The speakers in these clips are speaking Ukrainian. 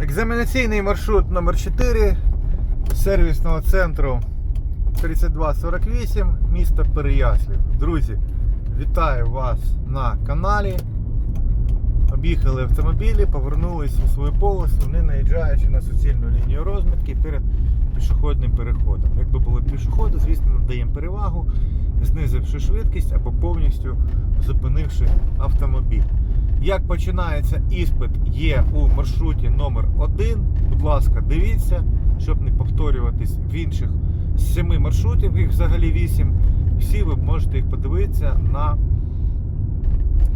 Екзаменаційний маршрут номер 4 сервісного центру 3248 міста Переяслів. Друзі, вітаю вас на каналі. Об'їхали автомобілі, повернулись у свою полосу, не наїжджаючи на суцільну лінію розмітки перед пішохідним переходом. Якби були пішоходи, звісно, надаємо перевагу, знизивши швидкість або повністю зупинивши автомобіль. Як починається іспит, є у маршруті номер 1 Будь ласка, дивіться, щоб не повторюватись в інших семи маршрутів, їх взагалі 8. Всі ви можете їх подивитися на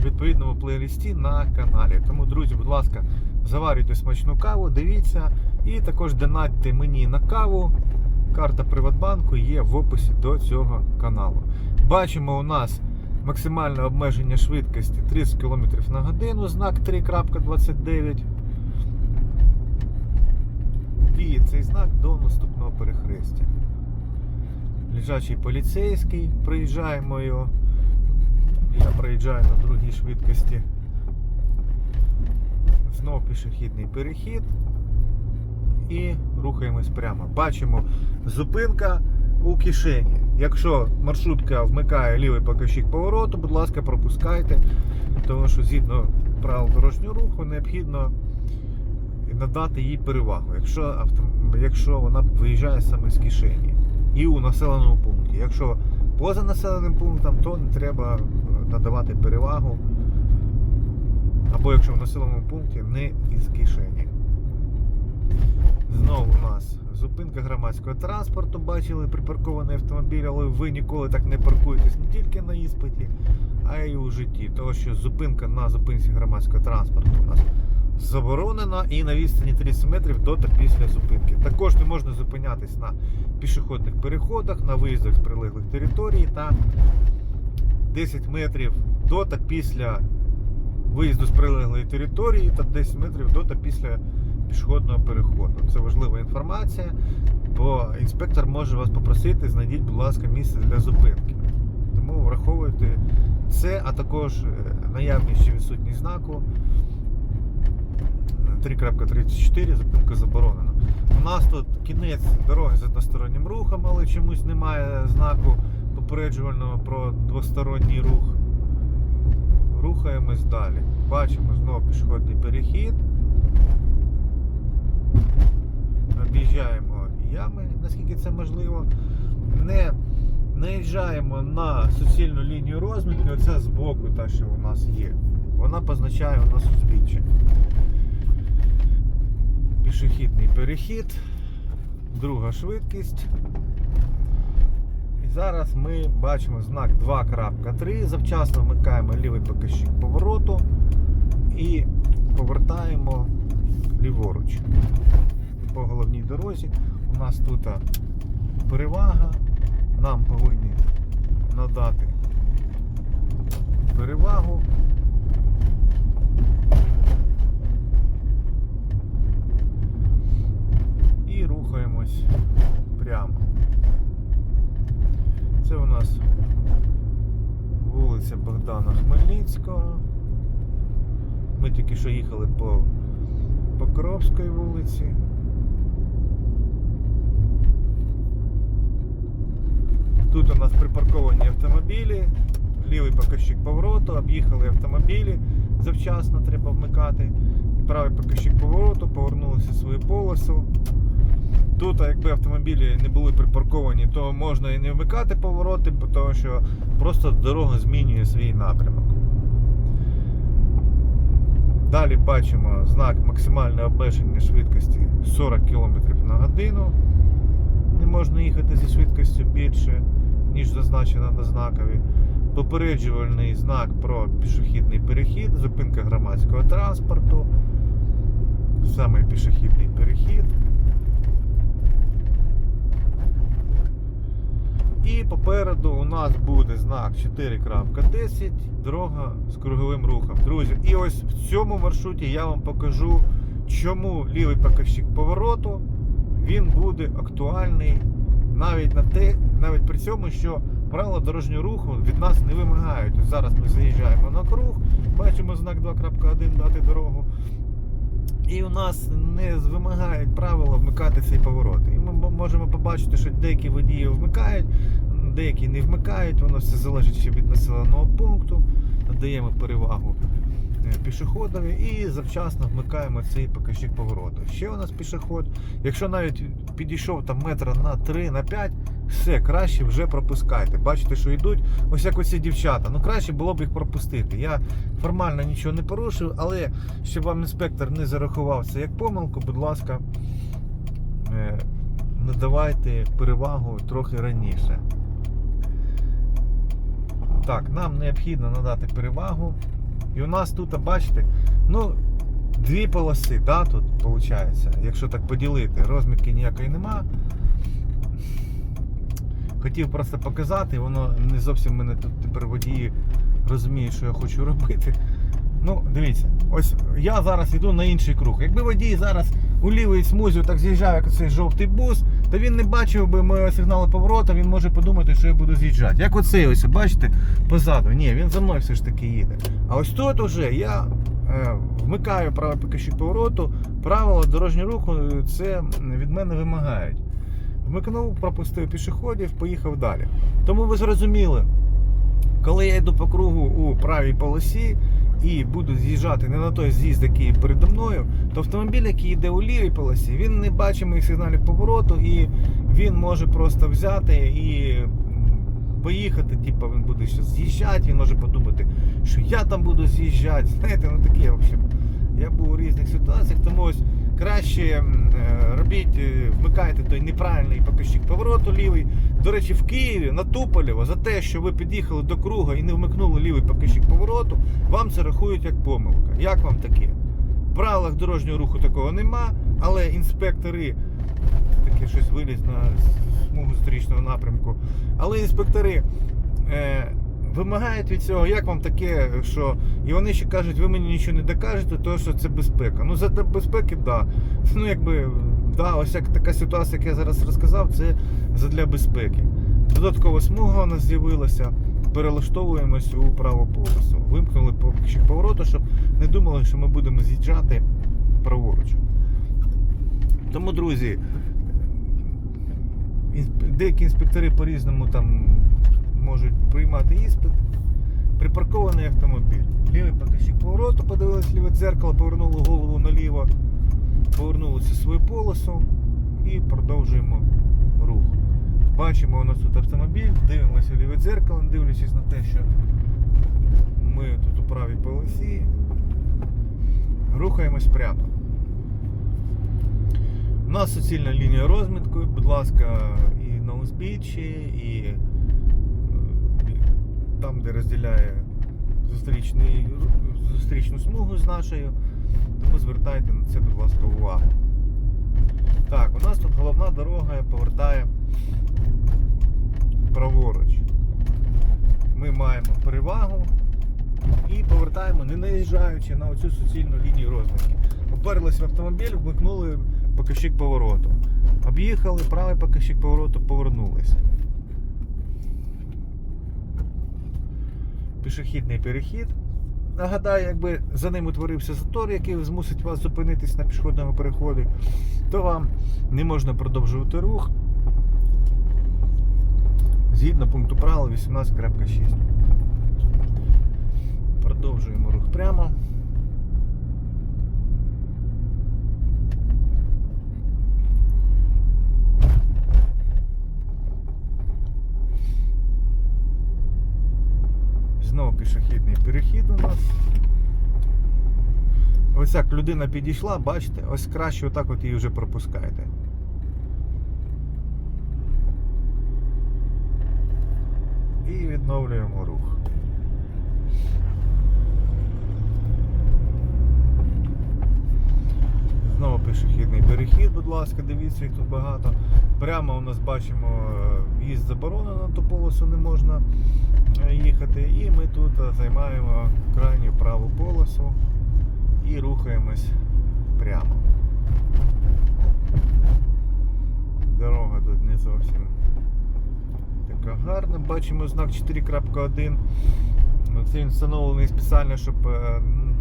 відповідному плейлисті на каналі. Тому, друзі, будь ласка, заварюйте смачну каву, дивіться і також донатьте мені на каву. Карта Приватбанку є в описі до цього каналу. Бачимо у нас максимальне обмеження швидкості 30 км на годину, знак 3.29. Діє цей знак до наступного перехрестя. Лежачий поліцейський, проїжджаємо його. Я проїжджаю на другій швидкості. Знов пішохідний перехід. І рухаємось прямо. Бачимо зупинка у кишені. Якщо маршрутка вмикає лівий показчик повороту, будь ласка, пропускайте, тому що згідно правил дорожнього руху необхідно надати їй перевагу, якщо, якщо вона виїжджає саме з кишені і у населеному пункті. Якщо поза населеним пунктом, то не треба е, надавати перевагу. Або якщо в населеному пункті не із кишені. Знову у нас зупинка громадського транспорту. Бачили припаркований автомобіль, але ви ніколи так не паркуєтесь не тільки на іспиті, а й у житті. Тому що зупинка на зупинці громадського транспорту у нас заборонена і на відстані 30 метрів до та після зупинки. Також не можна зупинятись на пішохідних переходах, на виїздах з прилеглих територій та 10 метрів до та після виїзду з прилеглої території та 10 метрів до та після пішохідного переходу. Це важлива інформація, бо інспектор може вас попросити, знайдіть, будь ласка, місце для зупинки. Тому враховуйте це, а також е, наявність чи відсутність знаку 3.34 зупинка заборонена. У нас тут кінець дороги з одностороннім рухом, але чомусь немає знаку попереджувального про двосторонній рух. Рухаємось далі. Бачимо знову пішохідний перехід. Об'їжджаємо ями, наскільки це можливо. Не наїжджаємо на суцільну лінію розмітки, оця збоку, та, що у нас є. Вона позначає у нас узбіччя. Пішохідний перехід, друга швидкість. І зараз ми бачимо знак 2.3. Завчасно вмикаємо лівий показчик повороту і повертаємо ліворуч. По головній дорозі. У нас тут перевага. Нам повинні надати перевагу. І рухаємось прямо. Це у нас вулиця Богдана Хмельницького. Ми тільки що їхали по Покровської вулиці. Тут у нас припарковані автомобілі, лівий показчик повороту, об'їхали автомобілі, завчасно треба вмикати. І правий показчик повороту, повернулися в свою полосу. Тут, якби автомобілі не були припарковані, то можна і не вмикати повороти, тому що просто дорога змінює свій напрямок. Далі бачимо знак максимальне обмеження швидкості 40 км на годину. Не можна їхати зі швидкістю більше, ніж зазначено на знакові. Попереджувальний знак про пішохідний перехід, зупинка громадського транспорту, саме пішохідний перехід. І попереду у нас буде знак 4.10, дорога з круговим рухом. Друзі, і ось в цьому маршруті я вам покажу, чому лівий показчик повороту він буде актуальний навіть на те, навіть при цьому, що правила дорожнього руху від нас не вимагають. Ось зараз ми заїжджаємо на круг, бачимо знак 2.1 дати дорогу. І у нас не вимагають правила вмикати цей поворот. І ми можемо побачити, що деякі водії вмикають, деякі не вмикають, воно все залежить ще від населеного пункту. Надаємо перевагу е, пішоходові і завчасно вмикаємо цей показчик повороту. Ще у нас пішоход. Якщо навіть підійшов там метра на 3, на 5, все краще вже пропускайте. Бачите, що йдуть. Ось як оці дівчата. Ну краще було б їх пропустити. Я формально нічого не порушив, але щоб вам інспектор не зарахував це як помилку, будь ласка, е, надавайте перевагу трохи раніше. Так, нам необхідно надати перевагу. І у нас тут, бачите, ну, дві полоси, да, тут виходить, якщо так поділити, розмітки ніякої нема. Хотів просто показати, воно не зовсім мене тут тепер водії розуміють, що я хочу робити. Ну, дивіться, ось я зараз йду на інший круг. Якби водій зараз у лівий смузі так з'їжджав, як цей жовтий бус, то він не бачив би моєго сигналу повороту, він може подумати, що я буду з'їжджати. Як оцей ось, бачите, позаду. Ні, він за мною все ж таки їде. А ось тут уже я е, вмикаю правий покажчик повороту, правила дорожнього руху е, це від мене вимагають. Вмикнув, пропустив пішоходів, поїхав далі. Тому ви зрозуміли, коли я йду по кругу у правій полосі і буду з'їжджати не на той з'їзд, який передо мною, то автомобіль, який йде у лівій полосі, він не бачить моїх сигналів повороту і він може просто взяти і поїхати. Типу він буде ще з'їжджати, він може подумати, що я там буду з'їжджати. Знаєте, ну таке, в общем. Я був у різних ситуаціях, тому ось краще е, робіть, е, вмикайте той неправильний показчик повороту лівий. До речі, в Києві на Туполєво за те, що ви під'їхали до круга і не вмикнули лівий показчик повороту, вам це рахують як помилка. Як вам таке? В правилах дорожнього руху такого нема, але інспектори таке щось виліз на смугу зустрічного напрямку. Але інспектори е, вимагають від цього, як вам таке, що. І вони ще кажуть, ви мені нічого не докажете, тому що це безпека. Ну, за безпеки, так. Да. Ну, якби, да, ось як така ситуація, як я зараз розказав, це задля безпеки. Додаткова смуга у нас з'явилася. Перелаштовуємось у праву полосу. Вимкнули покажчик повороту, щоб не думали, що ми будемо з'їжджати праворуч. Тому, друзі, деякі інспектори по-різному там можуть приймати іспит. Припаркований автомобіль. Лівий покажчик повороту, подивилися ліве дзеркало, повернули голову наліво, повернулися свою полосу і продовжуємо рух. Бачимо у нас тут автомобіль, дивимося ліве дзеркало, дивлячись на те, що ми тут у правій полосі. Рухаємось прямо. У нас суцільна лінія розмітку, будь ласка, і на узбіччі, і там, де розділяє зустрічний, зустрічну смугу з нашою. Тому звертайте на це, будь ласка, увагу. Так, у нас тут головна дорога повертає праворуч. Ми маємо перевагу і повертаємо, не наїжджаючи на оцю суцільну лінію розмітки. Поперлись в автомобіль, вмикнули покажчик повороту. Об'їхали, правий покажчик повороту, повернулись. Пішохідний перехід. Нагадаю, якби за ним утворився затор, який змусить вас зупинитись на пішохідному переході, то вам не можна продовжувати рух згідно пункту правил 18.6. Продовжуємо рух прямо. Знову пішохідний перехід у нас. Ось як людина підійшла, бачите, ось краще отак от її вже пропускаєте. І відновлюємо рух. Знову пішохідний перехід, будь ласка, дивіться, їх тут багато. Прямо у нас бачимо е, в'їзд заборонено, на ту полосу не можна е, їхати. І ми тут е, займаємо крайню праву полосу і рухаємось прямо. Дорога тут не зовсім така гарна. Бачимо знак 4.1. Ну, Це він встановлений спеціально, щоб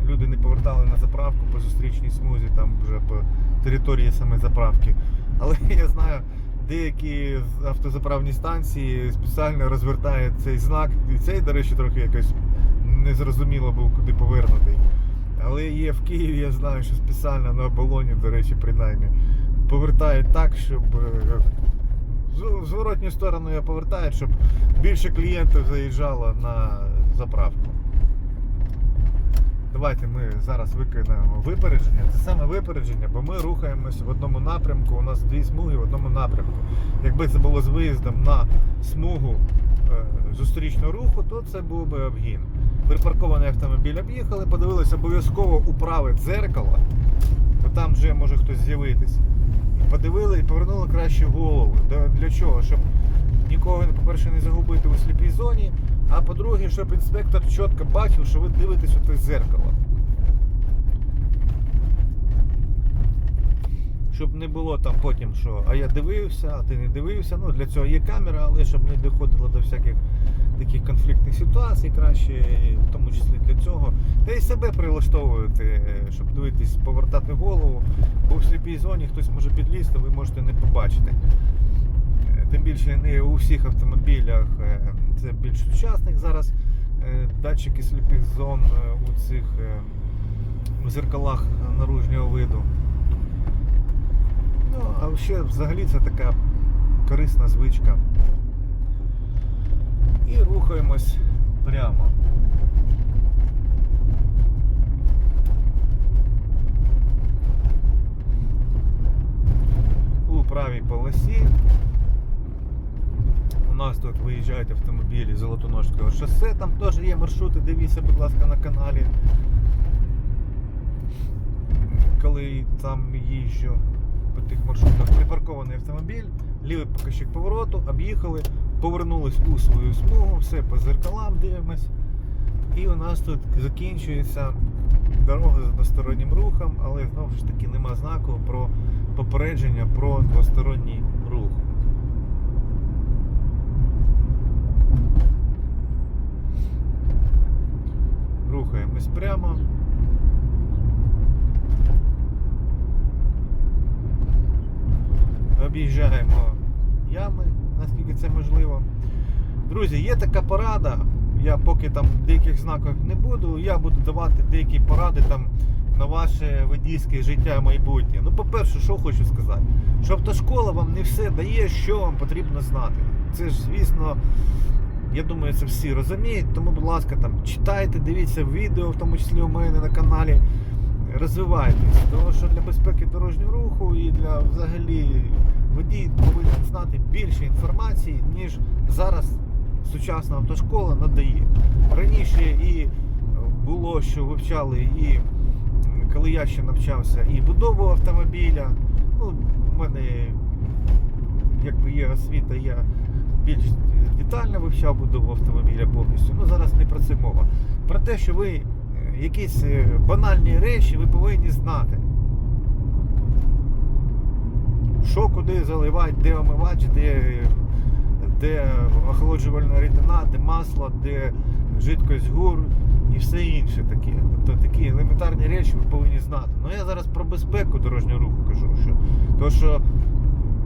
люди не повертали на заправку по зустрічній смузі, там вже по території саме заправки. Але я знаю, деякі автозаправні станції спеціально розвертають цей знак. І цей, до речі, трохи якось незрозуміло був, куди повернутий. Але є в Києві, я знаю, що спеціально на оболоні, до речі, принаймні, повертають так, щоб е, в зворотню сторону я повертаю, щоб більше клієнтів заїжджало на заправку. Давайте ми зараз виконаємо випередження. Це саме випередження, бо ми рухаємося в одному напрямку. У нас дві смуги в одному напрямку. Якби це було з виїздом на смугу е, зустрічного руху, то це був би обгін. Припаркований автомобіль об'їхали, подивилися обов'язково у праве дзеркало, бо там вже може хтось з'явитись. Подивили і повернули краще голову. Для чого? Щоб нікого, по-перше, не загубити у сліпій зоні, а по-друге, щоб інспектор чітко бачив, що ви дивитесь у те зеркало. Щоб не було там потім, що а я дивився, а ти не дивився. Ну, для цього є камера, але щоб не доходило до всяких таких конфліктних ситуацій, краще, в тому числі для цього. Та й себе прилаштовувати, щоб дивитись, повертати голову, бо в сліпій зоні хтось може підлізти, ви можете не побачити. Тим більше не у всіх автомобілях е, це більш сучасних зараз е, датчики сліпих зон е, у цих у зеркалах наружнього виду. Ну, а ще взагалі це така корисна звичка. І рухаємось прямо. У правій полосі у нас тут виїжджають автомобілі Золотоножського шосе, там теж є маршрути, дивіться, будь ласка, на каналі. Коли там їжджу по тих маршрутах, припаркований автомобіль, лівий покажчик повороту, об'їхали, повернулись у свою смугу, все по зеркалам дивимось. І у нас тут закінчується дорога з одностороннім рухом, але знову ж таки нема знаку про попередження про двосторонній рух. Рухаємось прямо. Об'їжджаємо ями, наскільки це можливо. Друзі, є така порада. Я поки там деяких знаків не буду, я буду давати деякі поради там на ваше водійське життя майбутнє. Ну, по-перше, що хочу сказати, що автошкола вам не все дає, що вам потрібно знати. Це ж, звісно, я думаю, це всі розуміють. Тому, будь ласка, там читайте, дивіться відео, в тому числі у мене на каналі. Розвивайтесь, тому що для безпеки дорожнього руху і для взагалі водій повинен знати більше інформації, ніж зараз сучасна автошкола надає. Раніше і було, що вивчали і коли я ще навчався, і будову автомобіля. Ну, в мене якби є освіта, я більш детально вивчав будову автомобіля повністю. Ну зараз не про це мова. Про те, що ви е, якісь е, банальні речі ви повинні знати. Що куди заливати, де омивач, де, де охолоджувальна рідина, де масло, де жидкость гур і все інше таке. Тобто такі елементарні речі ви повинні знати. Ну я зараз про безпеку дорожнього руху кажу, що то, що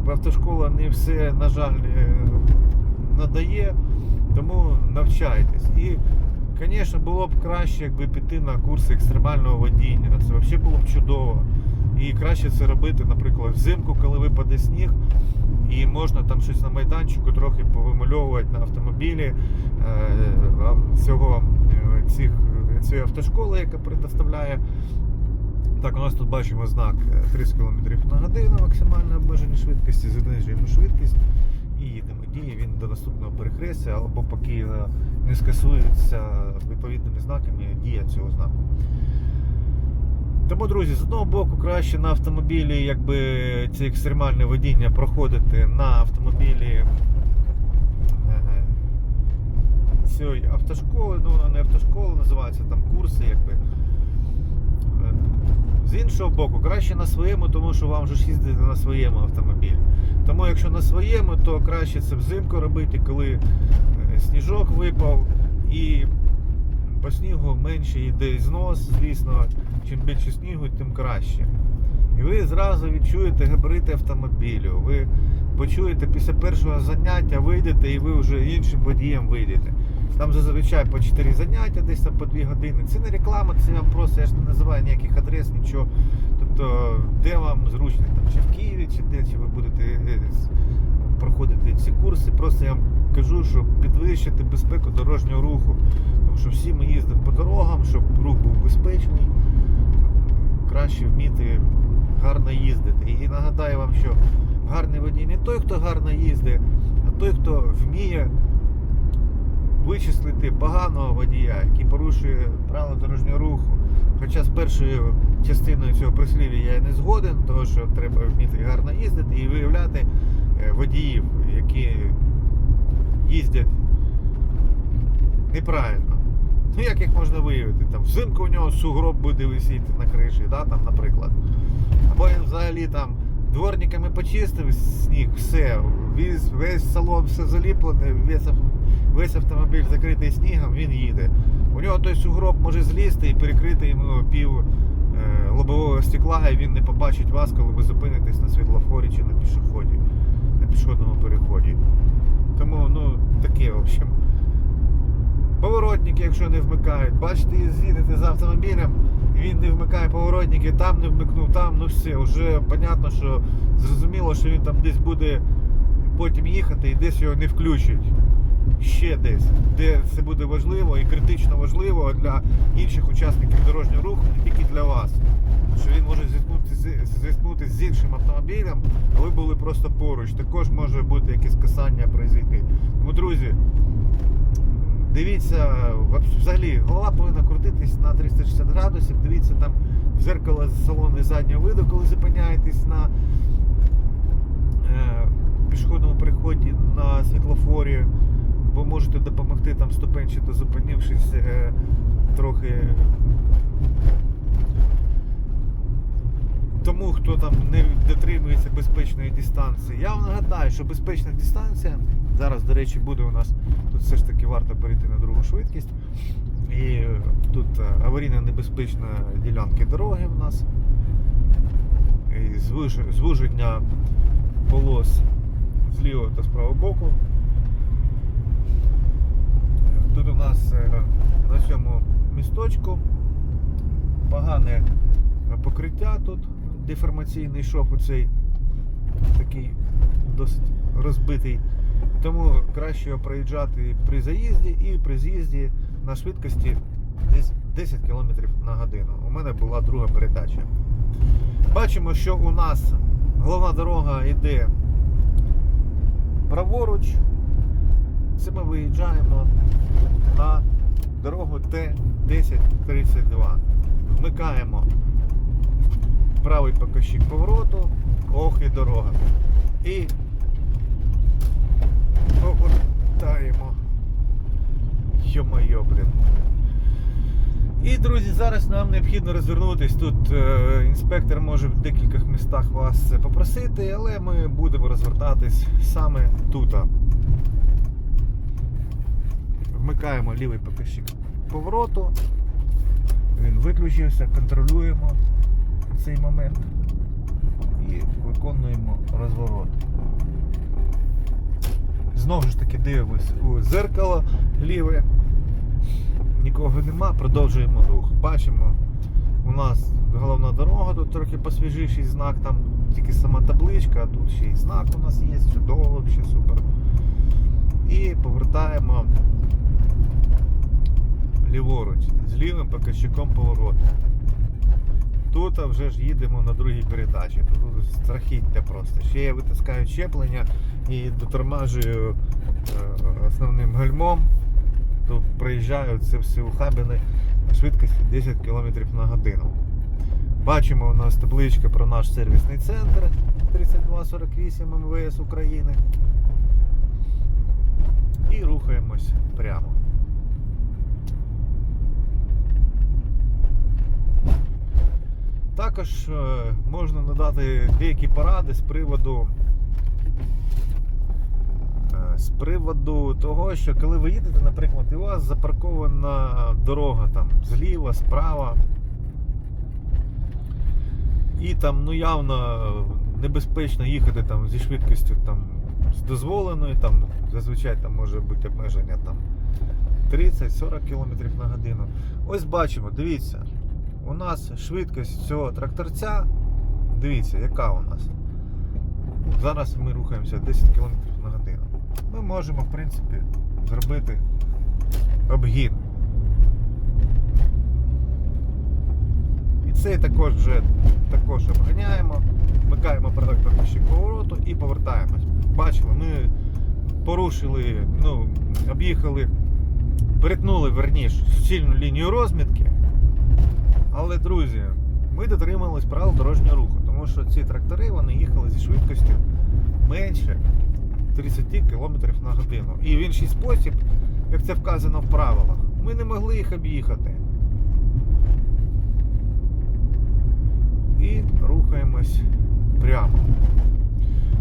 автошкола не все, на жаль, е, надає, тому навчайтесь. І, звісно, було б краще, якби піти на курси екстремального водіння. Це взагалі було б чудово. І краще це робити, наприклад, взимку, коли випаде сніг, і можна там щось на майданчику трохи повимальовувати на автомобілі е, цього, е, цих, цієї автошколи, яка предоставляє. Так, у нас тут бачимо знак е, 30 км на годину максимальне обмеження швидкості, занижуємо швидкість і їдемо. Діє він до наступного перехрестя, або поки е, не скасується відповідними знаками дія цього знаку. Тому, друзі, з одного боку, краще на автомобілі, якби це екстремальне водіння проходити на автомобілі е, цієї автошколи, ну вона не автошкола називається, там курси, якби. Е, З іншого боку, краще на своєму, тому що вам вже їздити на своєму автомобілі. Тому якщо на своєму, то краще це взимку робити, коли е, сніжок випав і по снігу менше йде знос, звісно, чим більше снігу, тим краще. І ви зразу відчуєте габарити автомобілю. Ви почуєте після першого заняття, вийдете і ви вже іншим водієм вийдете. Там зазвичай по 4 заняття, десь там по 2 години. Це не реклама, це я просто я ж не називаю ніяких адрес, нічого. Тобто, де вам зручно, там, чи в Києві, чи де, чи ви будете е, проходити ці курси. Просто я вам кажу, щоб підвищити безпеку дорожнього руху. Тому що всі ми їздимо по дорогам, щоб рух був безпечний, краще вміти гарно їздити. І нагадаю вам, що гарний водій не той, хто гарно їздить, а той, хто вміє вичислити поганого водія, який порушує правила дорожнього руху. Хоча з першою частиною цього прислів'я я не згоден, тому що треба вміти гарно їздити і виявляти е, водіїв, які їздять неправильно. Ну як їх можна виявити? Там взимку у нього сугроб буде висіти на криші, да, там, наприклад. Або він взагалі там дворниками почистив сніг, все, весь, весь салон все заліплене, весь, весь автомобіль закритий снігом, він їде. У нього той сугроб може злізти і перекрити йому пів е, лобового стекла, і він не побачить вас, коли ви зупинитесь на світлофорі чи на пішоході, на пішохідному переході. Тому, ну, таке, в общем. Поворотники, якщо не вмикають, бачите, з'їдете з автомобілем, він не вмикає поворотники, там не вмикнув, там, ну все, вже понятно, що зрозуміло, що він там десь буде потім їхати і десь його не включать. Ще десь, де це буде важливо і критично важливо для інших учасників дорожнього руху, не тільки для вас. Що він може зіткнутися з- іншим автомобілем, а ви були просто поруч. Також може бути якесь касання произойти. Тому, друзі, Дивіться, взагалі голова повинна крутитись на 360 градусів. Дивіться там зеркало з салону заднього виду, коли зупиняєтесь на е, пішохідному переході на світлофорі, бо можете допомогти там ступенчато зупинившись е, трохи. Тому, хто там не дотримується безпечної дистанції. Я вам нагадаю, що безпечна дистанція зараз, до речі, буде у нас тут все ж таки варто перейти на другу швидкість. І тут е, аварійно небезпечна ділянки дороги в нас. І звуження полос з лівого та з правого боку. Тут у нас е, на цьому місточку погане покриття тут, деформаційний шов у цей такий досить розбитий. Тому краще його проїжджати при заїзді і при з'їзді на швидкості десь 10 км на годину. У мене була друга передача. Бачимо, що у нас головна дорога йде праворуч. Це ми виїжджаємо на дорогу Т-1032. Вмикаємо правий покажчик повороту, ох і дорога. І повертаємо. Йо-моє, блін. І, друзі, зараз нам необхідно розвернутись. Тут е, інспектор може в декількох містах вас попросити, але ми будемо розвертатись саме тут. Вмикаємо лівий покажчик повороту. Він виключився, контролюємо цей момент і виконуємо розворот. Знову ж таки дивимось у зеркало ліве. Нікого нема, продовжуємо рух. Бачимо, у нас головна дорога, тут трохи посвіжіший знак, там тільки сама табличка, а тут ще й знак у нас є, чудово, взагалі супер. І повертаємо ліворуч з лівим показчиком повороту. Тут вже ж їдемо на другій передачі. Тут страхіття просто. Ще я витискаю щеплення і дотормажую е, основним гальмом, то проїжджаю це все ухабини на швидкості 10 км на годину. Бачимо у нас табличка про наш сервісний центр 3248 МВС України. І рухаємось прямо. Також е, можна надати деякі поради з приводу приводу того, що коли ви їдете, наприклад, і у вас запаркована дорога там зліва, справа. І там ну явно небезпечно їхати там зі швидкістю там з дозволеною, там зазвичай там може бути обмеження там 30-40 км на годину. Ось бачимо, дивіться, у нас швидкість цього тракторця, дивіться, яка у нас. Зараз ми рухаємося 10 км. Ми можемо, в принципі, зробити обгін. І цей також вже також обганяємо, вмикаємо продактор повороту і повертаємось. Бачили, ми порушили, ну, об'їхали, перетнули верніш сильну лінію розмітки. Але, друзі, ми дотримались правил дорожнього руху, тому що ці трактори вони їхали зі швидкістю менше 30 км на годину. І в інший спосіб, як це вказано в правилах, ми не могли їх об'їхати. І рухаємось прямо.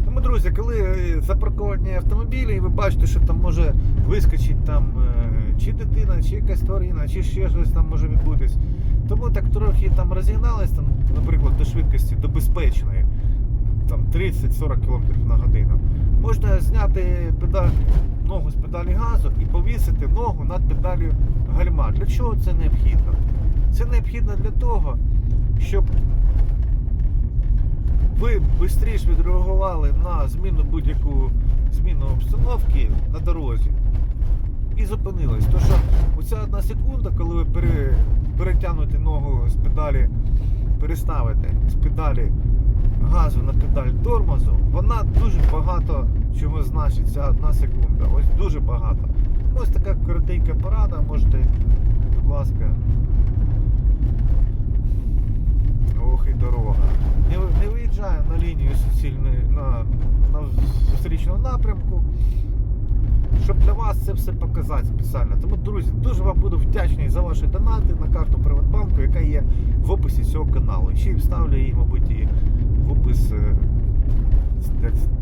Тому, друзі, коли запарковані автомобілі, і ви бачите, що там може вискочити там е, чи дитина, чи якась тварина, чи ще щось там може відбутись. Тому так трохи там розігнались, там, наприклад, до швидкості, до безпечної, там 30-40 км на годину. Можна зняти педаль, ногу з педалі газу і повісити ногу над педалю гальма. Для чого це необхідно? Це необхідно для того, щоб ви швидше відреагували на зміну будь-яку зміну обстановки на дорозі і зупинились. То що оця одна секунда, коли ви пере, перетягнете ногу з педалі, переставите з педалі газу на педаль тормозу, вона дуже багато чого значить, ця одна секунда. Ось дуже багато. Ось така коротенька порада, можете, будь ласка. Ох і дорога. Не, не виїжджаю на лінію суцільної на, на зустрічному напрямку. Щоб для вас це все показати спеціально. Тому, друзі, дуже вам буду вдячний за ваші донати на карту Приватбанку, яка є в описі цього каналу. Ще й вставлю її, мабуть, і в опис е,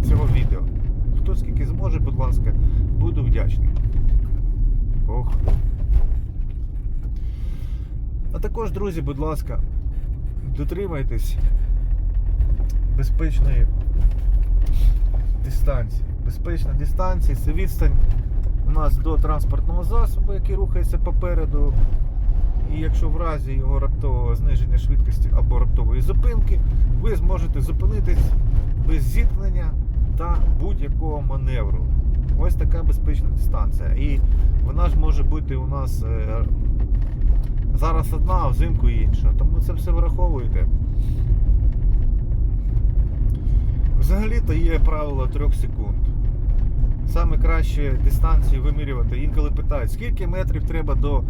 цього відео. Хто скільки зможе, будь ласка, буду вдячний. Ох. А також, друзі, будь ласка, дотримайтесь безпечної дистанції. Безпечна дистанція це відстань у нас до транспортного засобу, який рухається попереду. І якщо в разі його раптового зниження швидкості або раптової зупинки, ви зможете зупинитись без зіткнення та будь-якого маневру. Ось така безпечна дистанція. І вона ж може бути у нас е, зараз одна, а взимку інша. Тому це все враховуйте. Взагалі-то є правило 3 секунд. Саме краще дистанцію вимірювати. Інколи питають, скільки метрів треба до,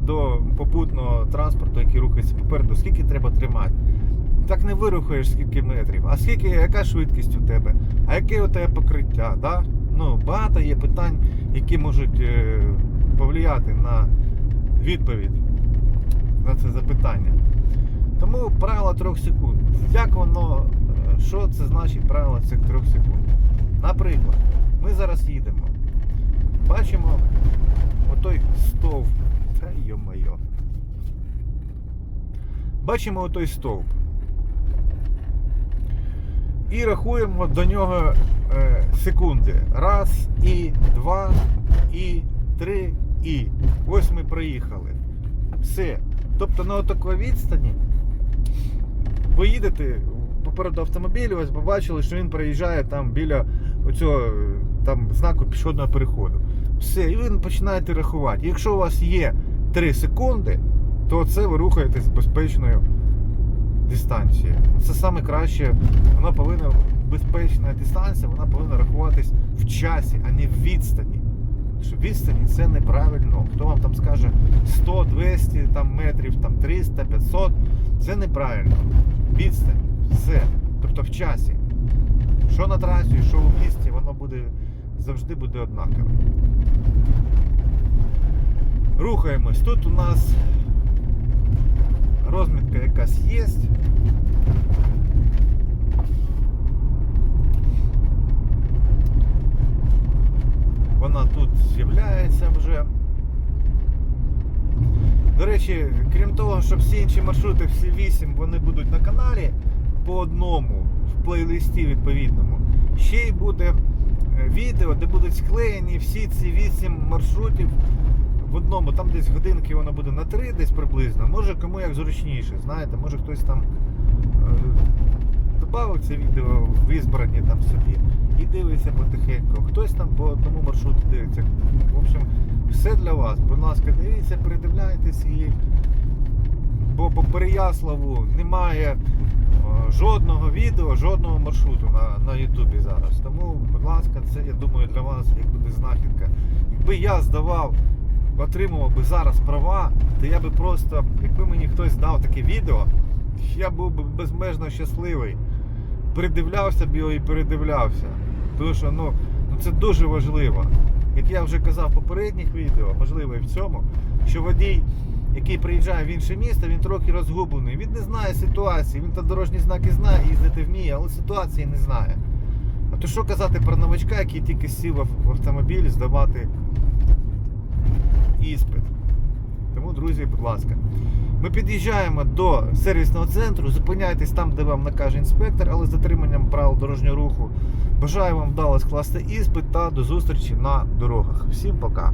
до попутного транспорту, який рухається попереду, скільки треба тримати. Так не вирухаєш скільки метрів, а скільки, яка швидкість у тебе, а яке у тебе покриття. Да? Ну, багато є питань, які можуть е, повлияти на відповідь на це запитання. Тому правило 3 секунд. Як воно, е, що це значить правило цих 3 секунд? Наприклад, ми зараз їдемо. Бачимо отой стовп. Та йо-моє. Бачимо отой стовп. І рахуємо до нього е, секунди. Раз, і два, і три, і. Ось ми проїхали. Все. Тобто на отакій відстані ви їдете попереду автомобіля, ось побачили, що він проїжджає там біля оцього е, там знаку пішохідного переходу. Все, і ви починаєте рахувати. Якщо у вас є 3 секунди, то це ви рухаєтесь з безпечною дистанцією. Це саме краще, вона повинна безпечна дистанція, вона повинна рахуватись в часі, а не в відстані. Що відстані це неправильно. Хто вам там скаже 100, 200 там, метрів, там 300, 500, це неправильно. Відстань, все. Тобто в часі. Що на трасі, що в місті, воно буде завжди буде однакова. Рухаємось. Тут у нас розмітка якась є. Вона тут з'являється вже. До речі, крім того, що всі інші маршрути, всі 8, вони будуть на каналі по одному в плейлисті відповідному. Ще й буде відео, де будуть склеєні всі ці вісім маршрутів в одному. Там десь годинки воно буде на три, десь приблизно. Може кому як зручніше. Знаєте, може хтось там е, додав це відео в ізбрані там собі і дивиться потихеньку. Хтось там по одному маршруту дивиться. В общем, все для вас. Будь ласка, дивіться, передивляйтесь і. Бо по Переяславу немає жодного відео, жодного маршруту на, на Ютубі зараз. Тому, будь ласка, це я думаю для вас як буде знахідка. Якби я здавав, отримував би зараз права, то я би просто, якби мені хтось дав таке відео, я був би безмежно щасливий. Передивлявся б його і передивлявся. Тому що ну, ну це дуже важливо. Як я вже казав в попередніх відео, можливо і в цьому, що водій, який приїжджає в інше місто, він трохи розгублений. Він не знає ситуації, він там дорожні знаки знає, їздити вміє, але ситуації не знає. А то що казати про новачка, який тільки сів в автомобіль здавати іспит. Тому, друзі, будь ласка. Ми під'їжджаємо до сервісного центру, зупиняйтесь там, де вам накаже інспектор, але з дотриманням правил дорожнього руху. Бажаю вам вдало скласти іспит та до зустрічі на дорогах. Всім пока!